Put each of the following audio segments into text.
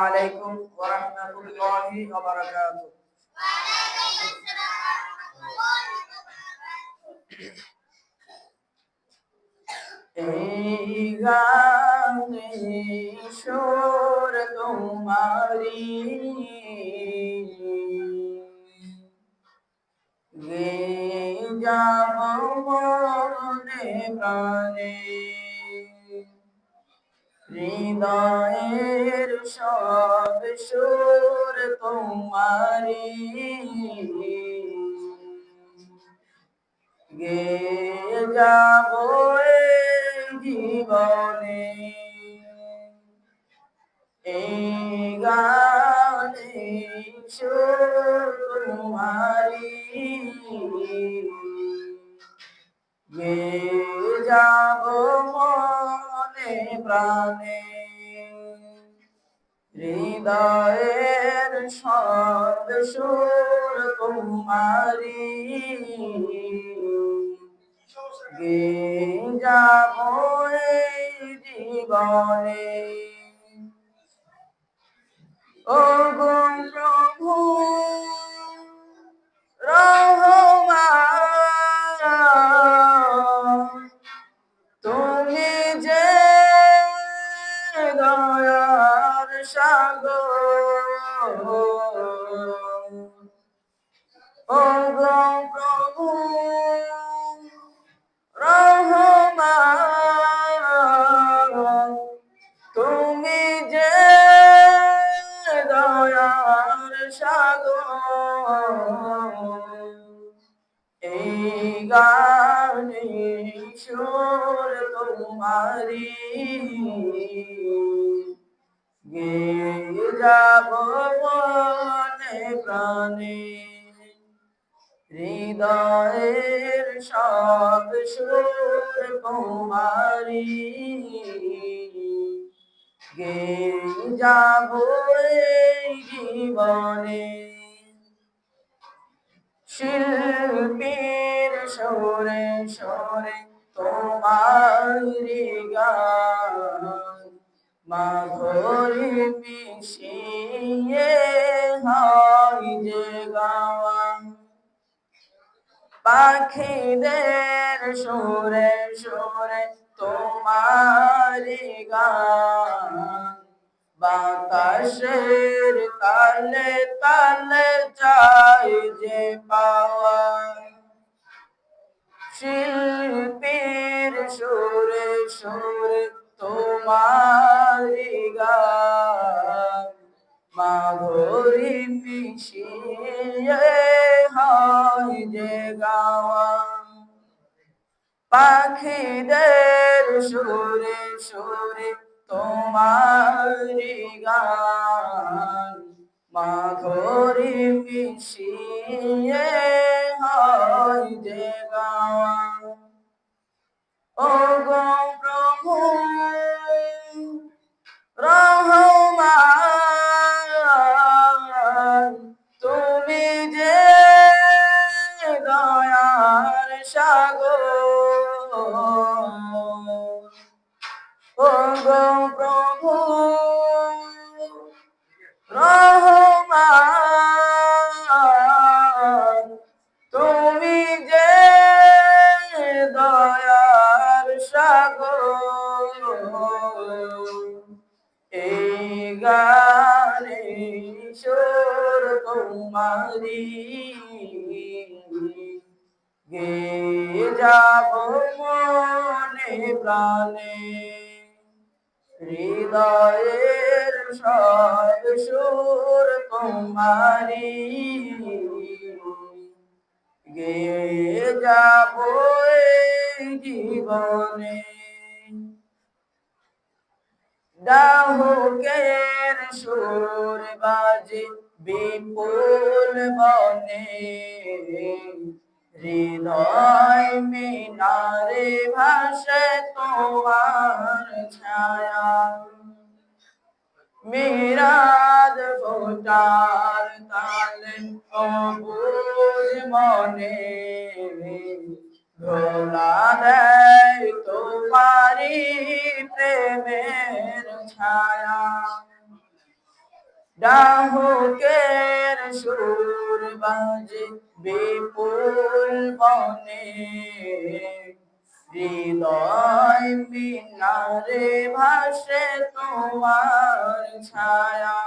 আলাইকুম ওয়া রাহমাতুল্লাহি ওয়া বারাকাতুহু এই গানে সুর তোমারি গে যাব মনে প্রাণে হৃদয়ের সব সুর তোমারি গে যাব জীবনে। এই গানে সুর গে যাব মনে প্রাণে। হৃদয়ের সব সুর তোমারি। গে যাব জীবনে। ও গো দয়ার সাগর। ও প্রভু রহমান তুমি যে দয়ার সাগর এই গানে সুর তোমারি গে যাব মনে প্রাণে। হৃদয়ের সব সুর তোমারি গে যাব জীবনে। শিল্পীর সরে সরে তোমার গান মাধুরী মিশিয়ে হয় যে গাওয়া। পাখিদের সুরে সুরে তোমার বাতাসের তালে তালে চাই যে পাওয়া। শিল্পীর সুরে সুরে তোমার মাধুরী মিশিয়ে হয় যে গাওয়া। পাখিদের সুরে সুরে তোমার গান। মাধুরী মিশিয়ে গানে সুর তোমারি গে যাব মনে প্রাণে। হৃদয়ের সব সুর তোমারি গে যাব জীবনে। ডাহুকের সুর বাজে, বিপুল বনে হৃদয় মিনারে ভাসে তোমার ছায়া। মিরাদ ফোটার তালে অবুজ মনে। ভোলা দেয় তোমারি প্রেমের ছায়া। ডাহুকের সুর বাজে বিপুল বনে। হৃদয় মিনারে ভাসে তোমার ছায়া।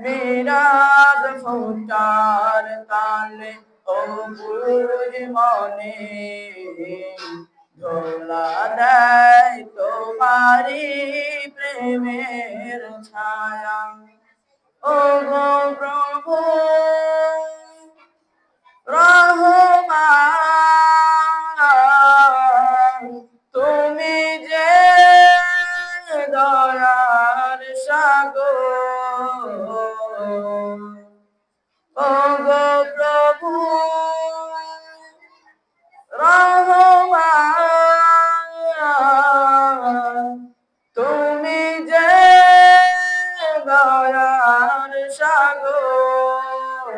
মিরাদ ফুটার তালে ও মনে ঝোলা দেয় তোমারি প্রেমের ছায়া। ও গো প্রভু রহমান সাগর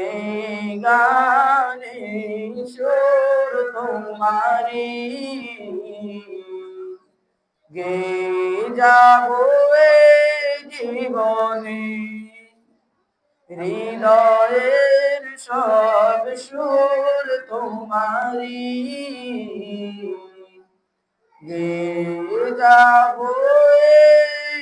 এই গানে সুর তোমারি গে যাব হৃদয়ের সব সুর তোমারি গে যাব